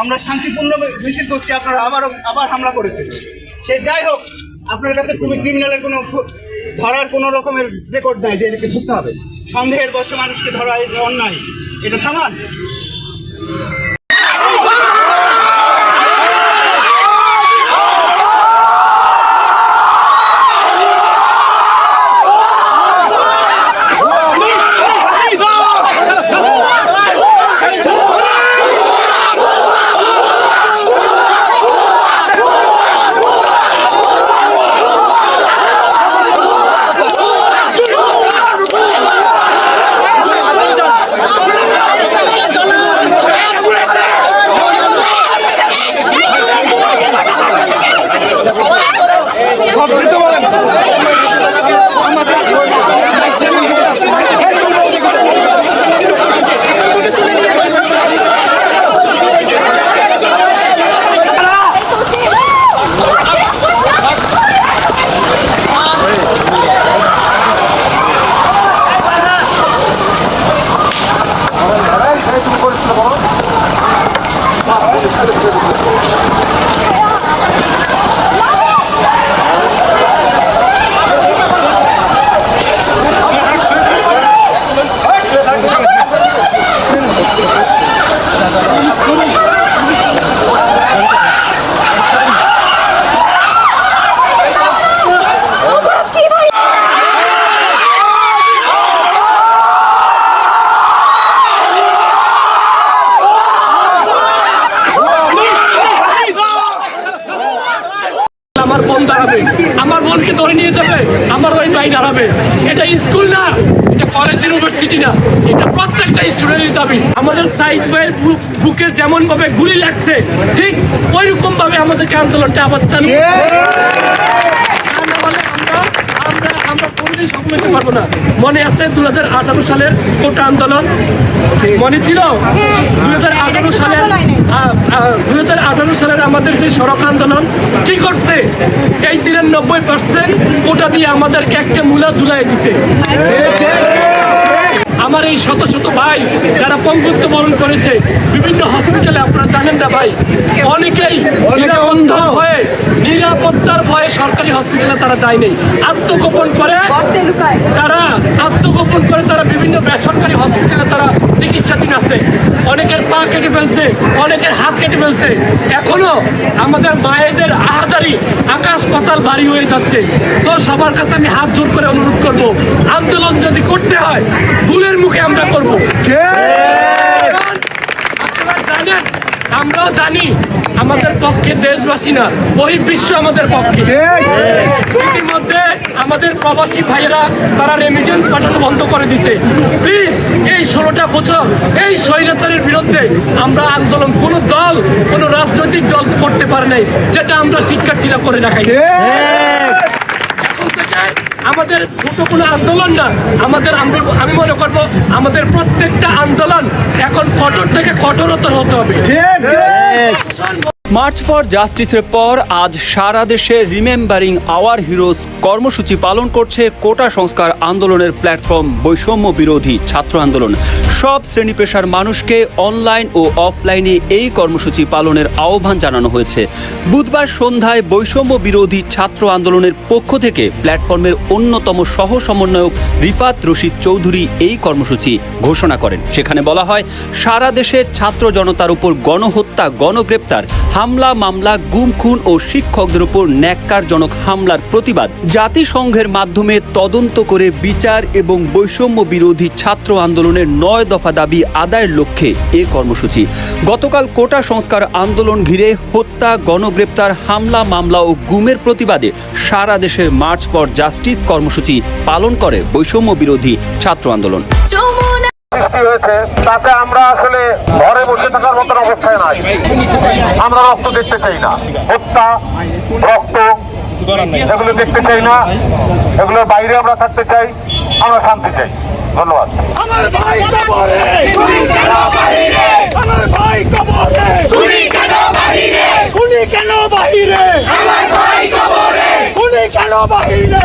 আমরা শান্তিপূর্ণ মিছিল করছি, আপনারা আবারও আবার হামলা করেছে সে যাই হোক, আপনার কাছে খুবই ক্রিমিনালের কোনো ধরার কোনো রকমের রেকর্ড নাই যে এদেরকে ধরতে হবে। সন্দেহের বসে মানুষকে ধরা অন্যায়। এটা থামান আমার বোন দাঁড়াবে। আমার বোনকে ধরে নিয়ে যাবে, আমার ওই ভাই দাঁড়াবে। এটা স্কুল না, এটা কলেজ ইউনিভার্সিটি না। এটা প্রত্যেকটা স্টুডেন্টের দাবি। আমাদের সাইড বাই বুকে যেমন ভাবে গুলি লাগছে, ঠিক ওই রকম ভাবে আমাদেরকে আন্দোলনটা আবার চালু তা না হলে আমরা আমরা আমরা কোনোদিন সফল হতে পারব না। মনে আছে দু হাজার আঠারো সালের কোটা আন্দোলন? মনে ছিল? দু হাজার আঠারো সালের দু হাজার আঠারো সালের আমাদের যে সড়ক আন্দোলন কি করছে? এই তিরানব্বই পার্সেন্ট কোটা দিয়ে আমাদেরকে একটা মূলা ঝুলাই দিছে। আমার এই শত শত ভাই যারা পঙ্গুত্ব বরণ করেছে বিভিন্ন হসপিটালে আপনারা জানেন না ভাই অনেকেই অন্ধ। ভয়ে নিরাপত্তার ভয়ে সরকারি হসপিটালে তারা যায়নি। আত্মগোপন করে তারা আত্মগোপন করে তারা বিভিন্ন বেসরকারি হসপিটালে তারা চিকিৎসাধীন আছে। অনেকের পা কেটে ফেলছে অনেকের হাত কেটে ফেলছে। এখনও আমাদের মায়েদের আহাজারি আকাশ পাতাল বাড়ি হয়ে যাচ্ছে। তো সবার কাছে আমি হাত জোর করে অনুরোধ করব আন্দোলন যদি করতে হয় ভুলের মুখে আমরা করব। আমরাও জানি আমাদের পক্ষে দেশবাসী না ওই বিশ্ব আমাদের পক্ষে। ইতিমধ্যে আমাদের প্রবাসী ভাইয়েরা তারা রেমিটেন্স পাঠানো বন্ধ করে দিছে। প্লিজ এই ষোলোটা বছর এই স্বৈরাচারের বিরুদ্ধে আমরা আন্দোলন কোনো দল কোনো রাজনৈতিক দল করতে পারে নাই যেটা আমরা শিক্ষার্থীরা করে দেখাই। আমাদের ছোট কোনো আন্দোলন না আমাদের আমি আমি মনে করব আমাদের প্রত্যেকটা আন্দোলন কঠোরতর হতে হবে। মার্চ ফর জাস্টিসের পর আজ সারা দেশে রিমেম্বারিং আওয়ার হিরোজ কর্মসূচি পালন করছে কোটা সংস্কার আন্দোলনের প্ল্যাটফর্ম, বৈষম্য বিরোধী ছাত্র আন্দোলন। সব শ্রেণি পেশার মানুষকে অনলাইন ও অফলাইনে এই কর্মসূচি পালনের আহ্বান জানানো হয়েছে। বুধবার সন্ধ্যায় বৈষম্য বিরোধী ছাত্র আন্দোলনের পক্ষ থেকে প্ল্যাটফর্মের অন্যতম সহ সমন্বয়ক রিফাত রশিদ চৌধুরী এই কর্মসূচি ঘোষণা করেন। সেখানে বলা হয়, সারা দেশে ছাত্র জনতার উপর গণহত্যা, গণগ্রেপ্তার হামলা, মামলা গুম খুন ও শিক্ষকদের উপর ন্যাক্কারজনক হামলার প্রতিবাদ। জাতিসংঘের মাধ্যমে তদন্ত করে বিচার এবং বৈষম্য বিরোধী ছাত্র আন্দোলনের নয় দফা দাবি আদায়ের লক্ষ্যে এ কর্মসূচি। গতকাল কোটা সংস্কার আন্দোলন ঘিরে হত্যা, গণগ্রেপ্তার, হামলা, মামলা ও গুমের প্রতিবাদে সারা দেশে মার্চ ফর জাস্টিস কর্মসূচি পালন করে বৈষম্য বিরোধী ছাত্র আন্দোলন। সৃষ্টি হয়েছে, তাতে আমরা আসলে ঘরে বসে থাকার মতন অবস্থায় নাই। আমরা রক্ত দেখতে চাই না। হত্যা রক্ত, এগুলো দেখতে চাই না। এগুলোর বাইরে আমরা থাকতে চাই, আমরা শান্তি চাই। ধন্যবাদ। ভাই কবরে! গুলি কেন বাহিরে? আমার ভাই কবরে! গুলি কেন বাহিরে?